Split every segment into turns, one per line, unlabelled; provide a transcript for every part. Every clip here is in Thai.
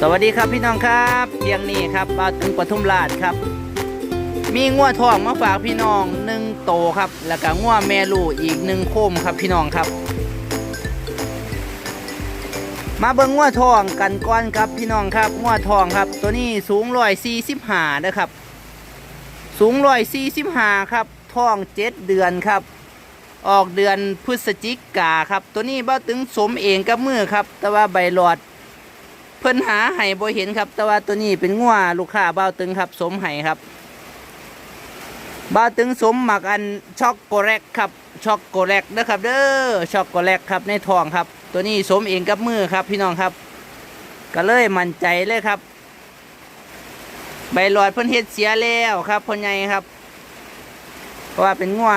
สวัสดีครับพี่น้องครับเที่ยงนี้ครับมาถึงปทุมราชครับ มีงัวทองมาฝากพี่น้องหนึ่งโตครับ แล้วก็งัวแม่ลูกอีกหนึ่งโคมครับพี่น้องครับ มาเบิ่งงัวทองกันก่อนครับพี่น้องครับงัวทองครับ ตัวนี้สูงร้อยสี่สิบห้านะครับ สูงร้อยสี่สิบห้าครับทองเจ็ดเดือนครับ ออกเดือนพฤศจิกาครับ ตัวนี้บ้าตึงสมเองกับมือครับ แต่ว่าใบหลอด เพิ่นหาไห้บ่เห็นครับ แต่ว่าตัวนี้เป็นงัวลูกค้าเบ้าตึงครับ สมไห้ครับเบ้าตึงสมหมักอันช็อกโกแลตครับช็อกโกแลตนะครับ เด้อช็อกโกแลตครับในทองครับ ตัวนี้สมเองกับมือครับ พี่น้องครับ ก็เลยมั่นใจเลยครับ ใบหลอดเพิ่นเฮ็ดเสียแล้วครับพ่อใหญ่ครับ เพราะว่าเป็นงัว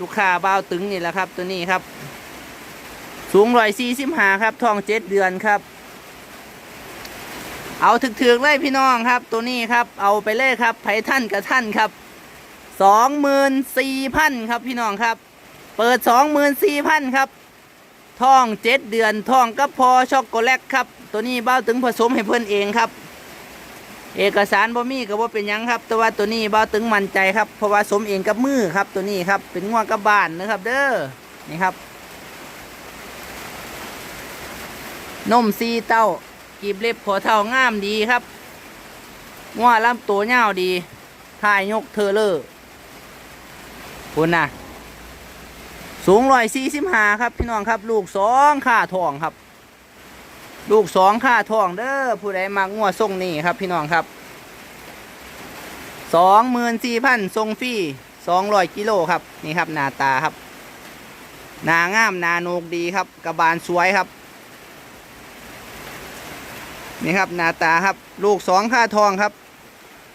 ลูกค้าเบ้าตึงนี่แหละครับ ตัวนี้ครับ สูงร้อยสี่สิบห้าครับทองเจ็ดเดือนครับ เอาถึกๆเลยพี่น้องครับ ตัวนี้ครับ เอาไปเลยครับไผท่านกับท่านครับสองหมื่นสี่พันครับพี่น้องครับ เปิดสองหมื่นสี่พันครับท้องเจ็ดเดือนท้องก็พอช็อกโกแลตครับ ตัวนี้เบ้าตึงผสมให้เพื่อนเองครับ เอกสารบ่มีก็บ่เป็นยังครับ แต่ว่าตัวนี้เบ้าตึงมั่นใจครับเพราะว่าสมเองกับมือครับ ตัวนี้ครับเป็นง่วงกับบ้านนะครับ เด้อนี่ครับนมซีเต้า กีบเล็บพอเท่างามดีครับง้อลำตัวเงาดีท่ายยกเทเลอร์คุณนะสูงร้อยสี่สิบห้าครับ พี่น้องครับ ลูกสองค่าทองครับ ลูกสองค่าทองเด้อผู้ใดมักง้อทรงนี่ครับ พี่น้องครับสองหมื่นสี่พันทรงฟรีสองร้อยกิโลครับนี่ครับหน้าตาครับหนางามหนาโนกดีครับ กระบาลสวยครับ นี่ครับหน้าตาครับลูกสองค่าทองครับ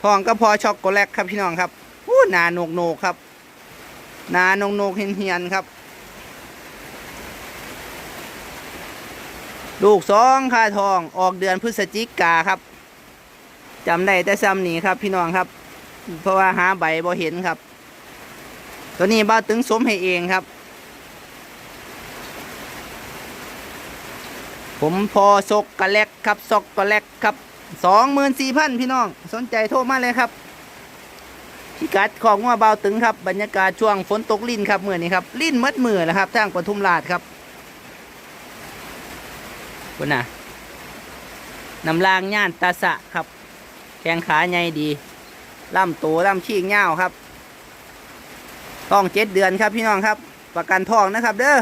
ทองก็พอช็อกโกแลตครับพี่น้องครับอู้หนาโนกโนกครับหนาโนกโนกเฮียนเฮียนครับ ลูกสองค่าทองออกเดือนพฤศจิกาครับจำได้แต่ซ้ำนี้ครับ พี่น้องครับ เพราะว่าหาใบบ่เห็นครับ ตัวนี้บ้าตึงสมให้เองครับ ผมพอซกกะแลก ครับซอกกะแลกครับสองหมื่นสี่พันพี่น้อง สนใจโทรมาเลยครับพิกัดของว่าเบาตึงครับบรรยากาศช่วงฝนตกลิ่นครับเมื่อนี้ครับลิ่นมัดมือนะครับทางปทุมราชครับคุณน่ะนำรางย่านตาสะครับ แข้งขาใหญ่ดีล่ำโตล่ำชี้เง่าวครับท้องเจ็ดเดือนครับพี่น้องครับ ประกันทองนะครับ เด้อ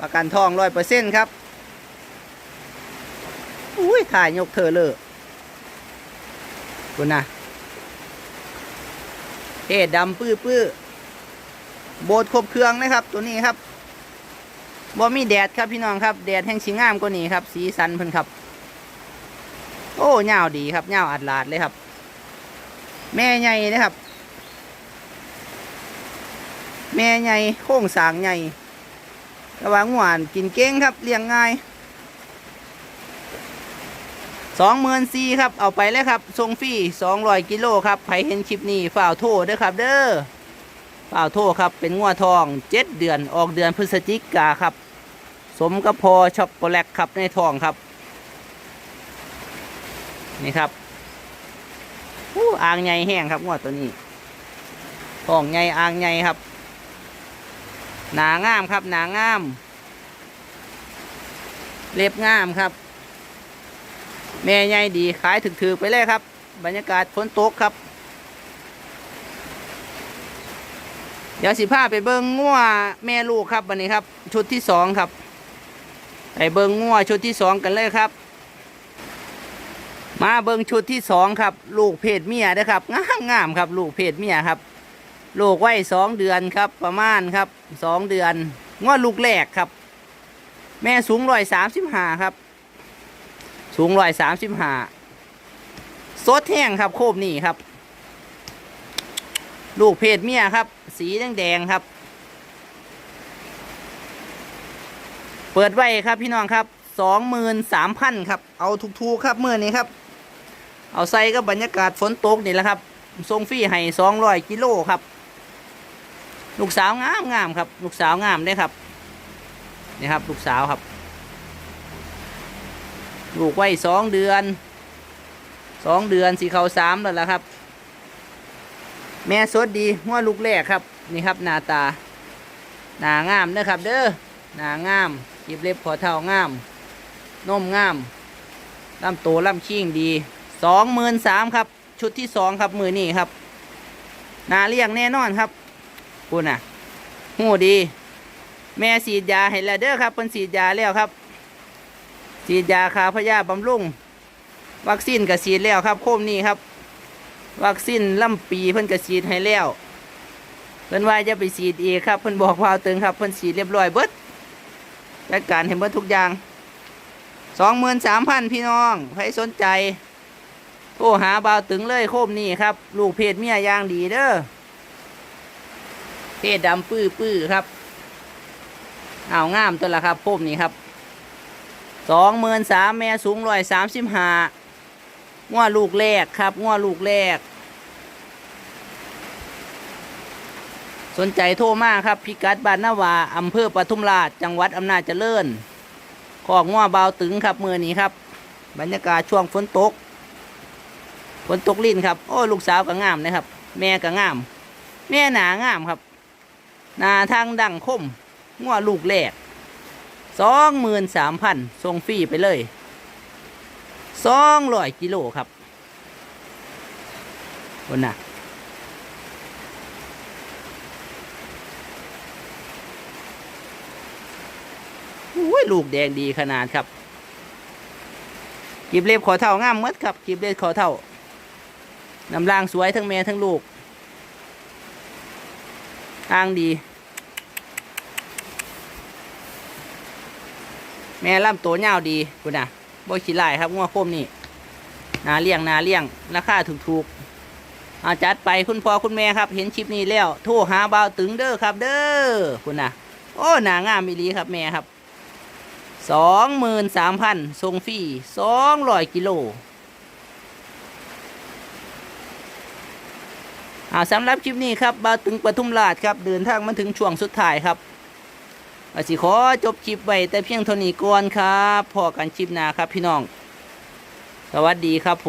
ประกันทองร้อยเปอร์เซ็นต์ครับ อุ้ยถ่ายยกเธอเลยคุณนะเอ็ดำปื้อปื้อโบดครบเครื่องนะครับ ตัวนี้ครับบ่มีแดดครับพี่น้องครับ แดดแห่งสีงามกว่านี้ครับ สีสันเพิ่นครับ โอ้เงาดีครับเงาอัดลาดเลยครับ แม่ใหญ่นะครับ แม่ใหญ่โค้งสางใหญ่ระว่างหวานกินเก้งครับเลี้ยงง่าย สองหมื่นสี่ครับ เอาไปเลยครับทรงฟรีสองร้อยกิโลครับใครเห็นคลิปนี้ฝ่าโทษด้วยครับ เด้อฝ่าโทษครับ เป็นงัวทองเจ็ดเดือนออกเดือนพฤศจิกาครับ สมกับพอช็อกโกแลตครับในทองครับ นี่ครับอู้อ่างใหญ่แห้งครับงัวตัวนี้ทองใหญ่อ่างใหญ่ครับ หนางามครับ หนางาม เล็บงามครับ แม่ใหญ่ดีขายถึกๆไปเลยครับ บรรยากาศฝนตกครับ เดี๋ยวสิพาไปเบิ้งงัวแม่ลูกครับวันนี้ครับ ชุดที่สองครับไปเบิ้งงัวชุดที่สองกันเลยครับ มาเบิ้งชุดที่สองครับ ลูกเพศเมียนะครับงามงามครับ ลูกเพศเมียครับ ลูกไว้สองเดือนครับ ประมาณครับสองเดือนงัวลูกแรกครับ แม่สูงร้อยสามสิบห้าครับ สูงร้อยสามสิบห้าสดแห้งครับ โคบนี่ครับ ลูกเพศเมียครับ สีแดงแดงๆครับ เปิดไว้ครับพี่น้องครับสองหมื่นสามพันครับ เอาถูกๆครับเมื่อนี้ครับ เอาใส่ก็บรรยากาศฝนตกนี่แหละครับทรงฟรีให้สองร้อยกิโลครับ ลูกสาวงามงามครับ ลูกสาวงามได้ครับนี่ครับ ลูกสาวครับ ลูกไว้สองเดือนสองเดือนสีเขาสามแล้วล่ะครับ แม่สดดีหัวลูกแรกครับ นี่ครับหน้าตา หน้างามเด้อครับ เด้อหน้างามกีบเล็บขอเท่างามนมงามลำโตลำชิ่งดีสองหมื่นสามครับ ชุดที่สองครับมือนี่ครับหนาเลี้ยงแน่นอนครับคุณน่ะหูดี แม่ฉีดยาให้แล้วเด้อครับเพิ่นฉีดยาแล้วครับ ฉีดยาคาพยาบำรุงวัคซีนก็ฉีดแล้วครับ โคมนี้ครับ วัคซีนลำปีเพิ่นก็ฉีดให้แล้วเพิ่นว่าจะไปฉีดอีกครับเพิ่นบอกว่าเอาตึงครับเพิ่นฉีดเรียบร้อยเบิดจัดการให้เบิดทุกอย่างสองหมื่นสามพันพี่น้องใครสนใจโทรหาบาวตึงเลยโคมนี้ครับ ลูกเพศเมียย่างดีเด้อเพศดำปื้อปื้อครับเอางามตัวละครับพุ่มนี้ครับ สองหมื่นสามแม่สูงร้อยสามสิบห้าง้อลูกแรกครับง้อลูกแรก สนใจโทรมาครับ พิกัดบ้านนาวาอำเภอปทุมราช จังหวัดอำนาจเจริญของง้อเบาตึงครับมือนี้ครับ บรรยากาศช่วงฝนตกฝนตกลิ่นครับ โอ้ลูกสาวก็งามนะครับ แม่ก็งาม แม่หนางามครับ หนาทางดังคมงัวลูกแรก สองหมื่นสามพันส่งฟรีไปเลยสองร้อยกิโลครับคนน่ะอุ้ยลูกแดงดีขนาดครับกีบเล็บขอเท่างามหมดครับกีบเล็บขอเท่าน้ำล่างสวยทั้งแม่ทั้งลูก อ้างดี แม่ล่ำตัวยาดีคุณน่ะบ่ขี้ลายครับงัวโคมนี่นาเลี้ยงนาเลี้ยงราคาถูกๆเอาจัดไปคุณพ่อคุณแม่ครับ เห็นคลิปนี้แล้ว โทรหาเบาตึงเด้อครับ เด้อคุณน่ะโอ้หนางามมีลีครับแม่ครับสองหมื่นสามพันทรงฟรีสองร้อยกิโลเอาสำหรับคลิปนี้ครับบาตึงปทุมราชครับ เดินทางมาถึงช่วงสุดท้ายครับ สิขอจบคลิปไว้แต่เพียงเท่านี้ก่อนครับพอกันคลิปหน้าครับพี่น้อง สวัสดีครับผ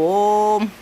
ม